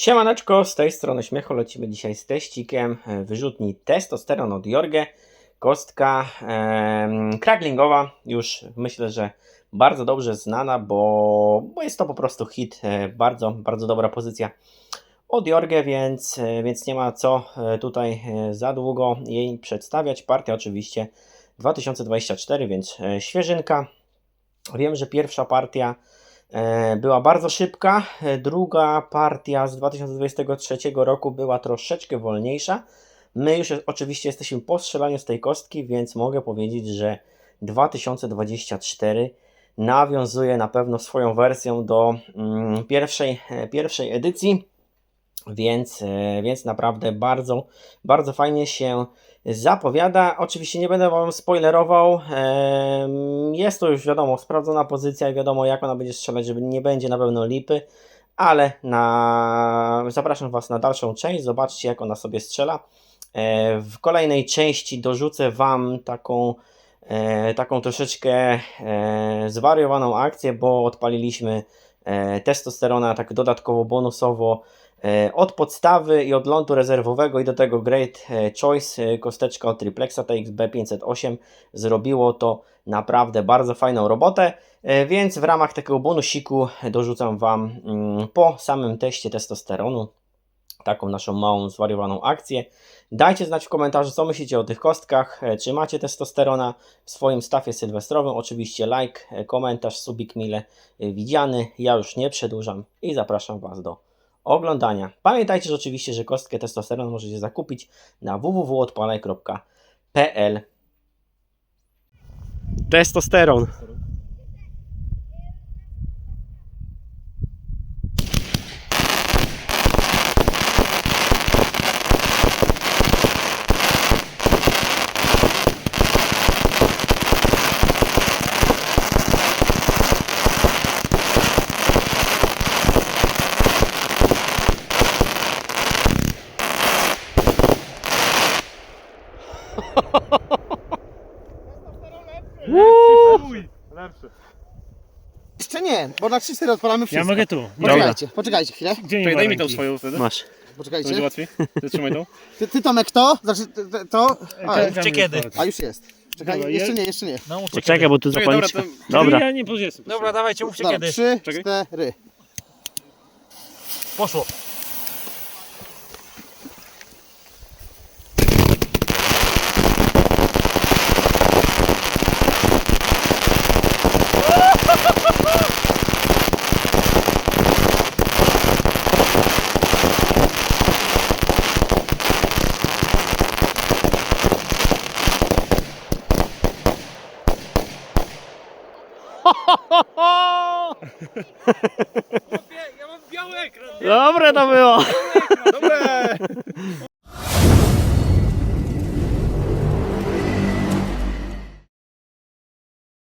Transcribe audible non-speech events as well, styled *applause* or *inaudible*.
Siemaneczko, z tej strony Śmiecho, lecimy dzisiaj z teścikiem e, wyrzutni testosteron od Jorge. Kostka em, kraglinggowa, już myślę, że bardzo dobrze znana, bo, bo jest to po prostu hit, e, bardzo, bardzo dobra pozycja od Jorge, więc, e, więc nie ma co e, tutaj e, za długo jej przedstawiać. Partia oczywiście 2024, więc e, świeżynka. Wiem, że pierwsza partia e, była bardzo szybka, e, druga partia z 2023 roku była troszeczkę wolniejsza. My już oczywiście jesteśmy po strzelaniu z tej kostki, więc mogę powiedzieć, że 2024 nawiązuje na pewno swoją wersją do mm, pierwszej, e, pierwszej edycji. Więc, e, więc naprawdę bardzo, bardzo fajnie się zapowiada. Oczywiście nie będę Wam spoilerował. Jest to już wiadomo, sprawdzona pozycja i wiadomo jak ona będzie strzelać, żeby nie będzie na pewno lipy. Ale na... zapraszam Was na dalszą część. Zobaczcie jak ona sobie strzela. E, W kolejnej części dorzucę Wam taką, e, taką troszeczkę zwariowaną akcję, bo odpaliliśmy testosterona tak dodatkowo bonusowo od podstawy i od lądu rezerwowego i do tego Great e, Choice e, kosteczka od Triplexa TXB 508 zrobiło to naprawdę bardzo fajną robotę, e, więc w ramach takiego bonusiku dorzucam Wam mm, po samym teście testosteronu taką naszą małą zwariowaną akcję. Dajcie znać w komentarzu, co myślicie o tych kostkach, e, czy macie testosterona w swoim stafie sylwestrowym. Oczywiście like, e, komentarz, subik mile e, widziany. Ja już nie przedłużam i zapraszam Was do oglądania. Pamiętajcie że oczywiście, że kostkę testosteron możecie zakupić na www.odpalaj.pl Testosteron. Lepszy. Jeszcze nie, bo na 3-4 odpalamy Ja wszystko. mogę tu. Poczekajcie, poczekajcie chwilę. Gdzie nie Czekaj, ma daj mi tą ręki? swoją wtedy. Masz. To będzie Poczekajcie. łatwiej. Ty trzymaj tą. *laughs* Ty, ty Tomek to? Znaczy ty- ty- to? A, jest kiedy? a już jest. Czekaj, Dobra, jeszcze ja- nie, jeszcze nie. No mówcie Poczekaj, bo tu Czekaj, dobra, to- Dobra. Ja nie kiedy. Dobra, dawajcie, mówcie Dobra, kiedy. 3, Czekaj. 4. Poszło. Ja mam biały ekran. Dobre to było. Dobre! *laughs*